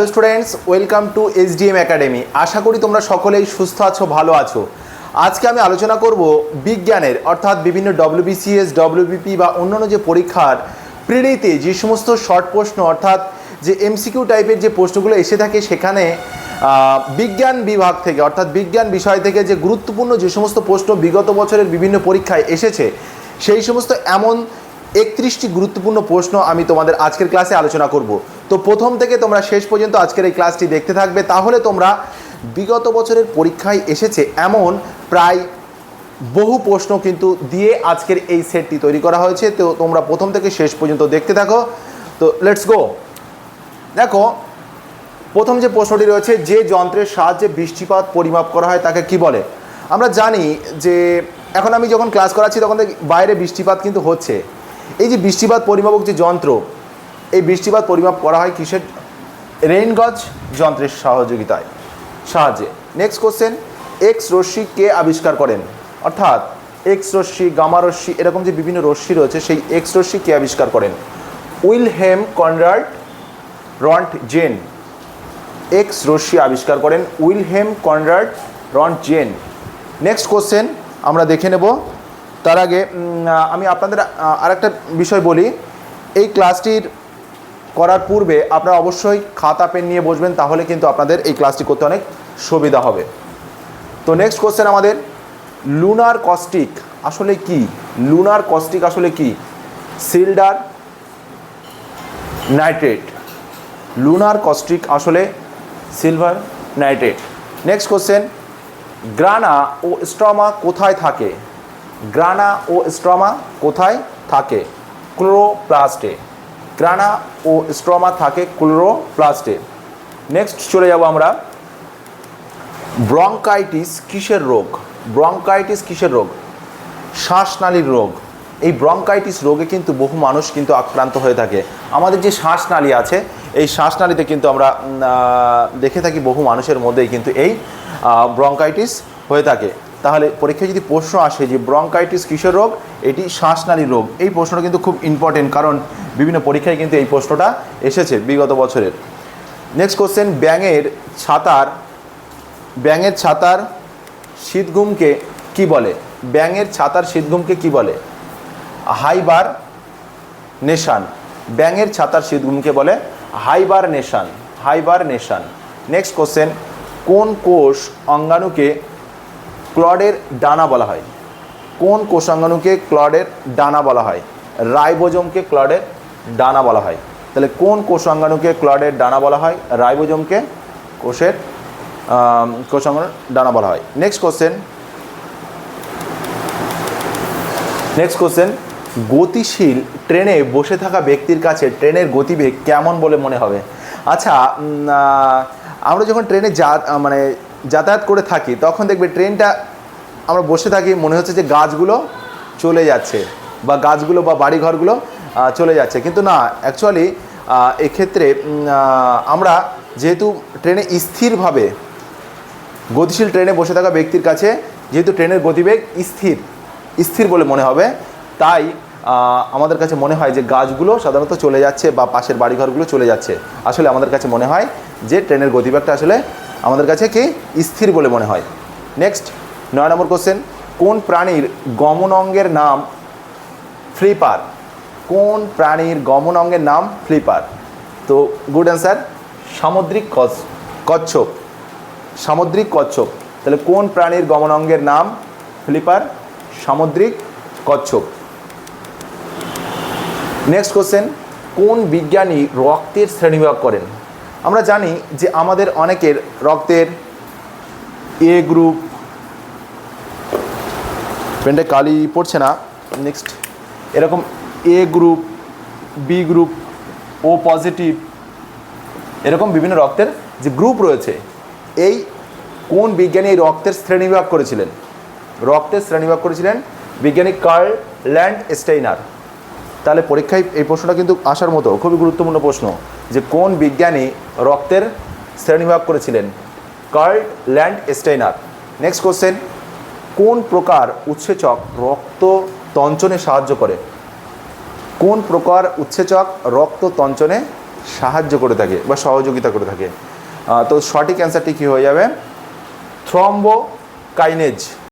Hello students, welcome to SDM academy. আশা করি তোমরা সকলেই সুস্থ আছো, ভালো আছো। আজকে আমি আলোচনা করব বিজ্ঞানের, অর্থাৎ বিভিন্ন ডব্লিউবিসিএস ডব্লিউবিপি বা অন্যান্য যে পরীক্ষার প্রেরিতে যে সমস্ত শর্ট প্রশ্ন, অর্থাৎ যে এমসিকিউ টাইপের যে প্রশ্নগুলো এসে থাকে সেখানে বিজ্ঞান বিভাগ থেকে, অর্থাৎ বিজ্ঞান বিষয় থেকে যে গুরুত্বপূর্ণ যে সমস্ত প্রশ্ন বিগত বছরের বিভিন্ন পরীক্ষায় এসেছে, সেই সমস্ত এমন একত্রিশটি গুরুত্বপূর্ণ প্রশ্ন আমি তোমাদের আজকের ক্লাসে আলোচনা করব। তো প্রথম থেকে তোমরা শেষ পর্যন্ত আজকের এই ক্লাসটি দেখতে থাকবে। তাহলে তোমরা বিগত বছরের পরীক্ষায় এসেছে এমন প্রায় বহু প্রশ্ন কিন্তু দিয়ে আজকের এই সেটটি তৈরি করা হয়েছে। তো তোমরা প্রথম থেকে শেষ পর্যন্ত দেখতে থাকো। তো লেটস গো দেখো, প্রথম যে প্রশ্নটি রয়েছে, যে যন্ত্রের সাহায্যে বৃষ্টিপাত পরিমাপ করা হয় তাকে কি বলে? আমরা জানি যে এখন আমি যখন ক্লাস করাচ্ছি, তখন বাইরে বৃষ্টিপাত কিন্তু হচ্ছে। এই যে বৃষ্টিপাত পরিমাপক যে যন্ত্র এই বৃষ্টিপাত পরিমাপ করা হয় কিসের? রেইন গজ যন্ত্রের সহযোগিতায়। সাহায্যে। নেক্সট কোশ্চেন এক্স রশ্মি কে আবিষ্কার করেন? অর্থাৎ এক্স রশ্মি, গামা রশ্মি, এরকম যে বিভিন্ন রশ্মি রয়েছে, সেই এক্স রশ্মি কে আবিষ্কার করেন? Wilhelm Conrad, Roentgen. এক্স রশ্মি আবিষ্কার করেন Wilhelm Conrad, Roentgen. Next question আমরা দেখে নেব। তার আগে আমি আপনাদের আরেকটা বিষয় বলি। এই ক্লাসটির করার পূর্বে আপনারা অবশ্যই খাতা, পেন নিয়ে বসবেন, তাহলে কিন্তু আপনাদের এই ক্লাসটি করতে অনেক সুবিধা হবে। তো নেক্সট কোশ্চেন আমাদের লুনার কস্টিক আসলে কি? লুনার কস্টিক আসলে কি? Silver nitrate. লুনার কস্টিক আসলে silver nitrate next question grana ও স্ট্রমা কোথায় থাকে? গ্রানা ও স্ট্রমা কোথায় থাকে? ক্লোরোপ্লাস্টে গ্রানা ও স্ট্রমা থাকে ক্লোরোপ্লাস্টে। নেক্সট চলে যাব আমরা। ব্রঙ্কাইটিস কিসের রোগ? ব্রঙ্কাইটিস কিসের রোগ? শ্বাসনালীর রোগ। এই ব্রঙ্কাইটিস রোগে কিন্তু বহু মানুষ কিন্তু আক্রান্ত হয়ে থাকে। আমাদের যে শ্বাসনালী আছে, এই শ্বাসনালীতে কিন্তু আমরা দেখে থাকি বহু মানুষের মধ্যেই কিন্তু এই ব্রঙ্কাইটিস হয়ে থাকে। তাহলে পরীক্ষায় যদি প্রশ্ন আসে যে ব্রঙ্কাইটিস কিসের রোগ, এটি শ্বাসনালীর রোগ। এই প্রশ্নটা কিন্তু খুব ইম্পর্টেন্ট কারণ বিভিন্ন পরীক্ষায় কিন্তু এই প্রশ্নটা এসেছে বিগত বছরের। নেক্সট কোশ্চেন ব্যাঙের ছাতার ব্যাঙের ছাতার শীতঘুমকে কি বলে? ব্যাঙের ছাতার শীতঘুমকে কি বলে? Hibernation. ব্যাঙের ছাতার শীতঘুমকে বলে hibernation. Hibernation. Next question কোন কোষ অঙ্গাণুকে ক্লডের ডানা বলা হয়। কোন কোষাঙ্গাণুকে ক্লডের ডানা বলা হয়? রাইবোজমকে ক্লডের ডানা বলা হয়। তাহলে কোন কোষাঙ্গাণুকে ক্লডের ডানা বলা হয়? রাইবোজমকে কোষের কোষাঙ্গাণুর ডানা বলা হয়। নেক্সট কোশ্চেন নেক্সট কোশ্চেন গতিশীল ট্রেনে বসে থাকা ব্যক্তির কাছে ট্রেনের গতিবেগ কেমন বলে মনে হবে? আচ্ছা আমরা যখন ট্রেনে যা মানে যাতায়াত করে থাকি, তখন দেখবে ট্রেনটা আমরা বসে থাকি, মনে হচ্ছে যে গাছগুলো চলে যাচ্ছে বা গাছগুলো বা বাড়িঘরগুলো চলে যাচ্ছে। কিন্তু না অ্যাকচুয়ালি এক্ষেত্রে আমরা যেহেতু ট্রেনে স্থিরভাবে, গতিশীল ট্রেনে বসে থাকা ব্যক্তির কাছে যেহেতু ট্রেনের গতিবেগ স্থির স্থির বলে মনে হবে, তাই আমাদের কাছে মনে হয় যে গাছগুলো সাধারণত চলে যাচ্ছে বা পাশের বাড়িঘরগুলো চলে যাচ্ছে। আসলে আমাদের কাছে মনে হয় যে ট্রেনের গতিবেগটা আসলে আমাদের কাছে কি? স্থির বলে মনে হয়। নেক্সট নয় নম্বর কোশ্চেন কোন প্রাণীর গমন অঙ্গের নাম ফ্লিপার কোন প্রাণীর গমন অঙ্গের নাম ফ্লিপার তো গুড অ্যান্সার সামুদ্রিক কচ্ছ- কচ্ছপ। সামুদ্রিক কচ্ছপ। তাহলে কোন প্রাণীর গমন অঙ্গের নাম ফ্লিপার সামুদ্রিক কচ্ছপ। নেক্সট কোশ্চেন কোন বিজ্ঞানী রক্তের শ্রেণীবিভাগ করেন? আমরা জানি যে আমাদের অনেকের রক্তের এ গ্রুপ পেনটা কালি পড়ছে না। নেক্সট এরকম A group B group O positive এরকম বিভিন্ন রক্তের যে গ্রুপ রয়েছে, এই কোন বিজ্ঞানী এই রক্তের শ্রেণীবিভাগ করেছিলেন? রক্তের শ্রেণীবিভাগ করেছিলেন বিজ্ঞানী কার্ল ল্যান্ড স্টেইনার। তাহলে পরীক্ষায় এই প্রশ্নটা কিন্তু আসার মতো, খুবই গুরুত্বপূর্ণ প্রশ্ন, যে কোন বিজ্ঞানী রক্তের শ্রেণীবিভাগ করেছিলেন? Karl Landsteiner. নেক্সট কোশ্চেন কোন প্রকার উৎসেচক রক্ত তঞ্চনে সাহায্য করে? কোন প্রকার উৎসেচক রক্ত তঞ্চনে সাহায্য করে থাকে বা সহযোগিতা করে থাকে? তো সঠিক অ্যান্সারটি কী হয়ে যাবে? Thrombo kinase